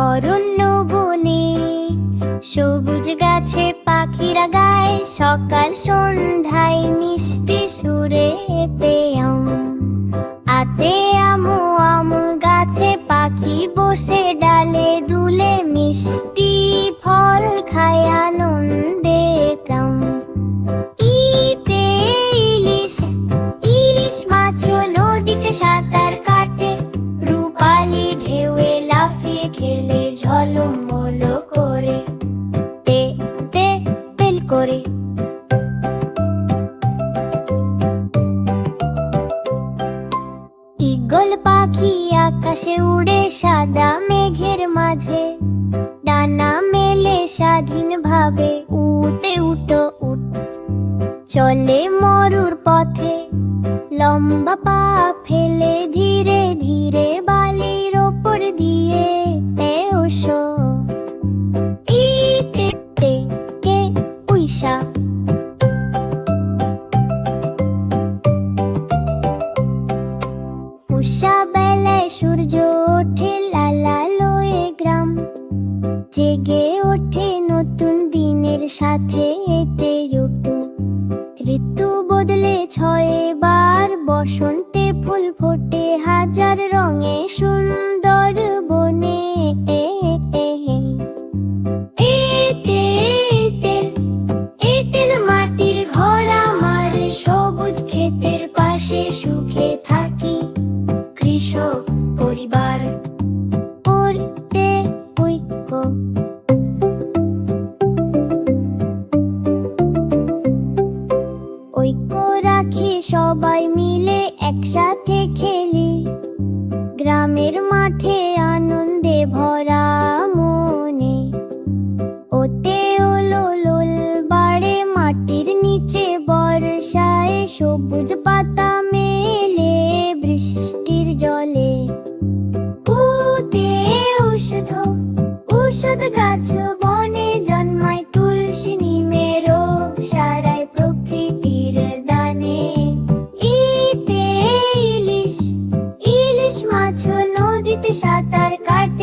অরণ্য বনে সবুজ গাছে পাখিরা গায় সকাল সন্ধ্যায় মিষ্টি সুরে পেয়ে আকাশে উড়ে সাদা মেঘের মাঝে। ডানা মেলে স্বাধীন ভাবে উঠে উঠো, উঠ। চলে মরুর পথে, লম্বা পা সাথে এটে ঋতু বদলে ছয় বার বসন্তে ফুল ফুল ঐক্য রাখি, সবাই মিলে একসাথে খেলি। গ্রামের মাঠে আনন্দে ভরা মনে। ওতে লোল বাড়ে, মাটির নিচে বর্ষায় সবুজ পাতা কাটে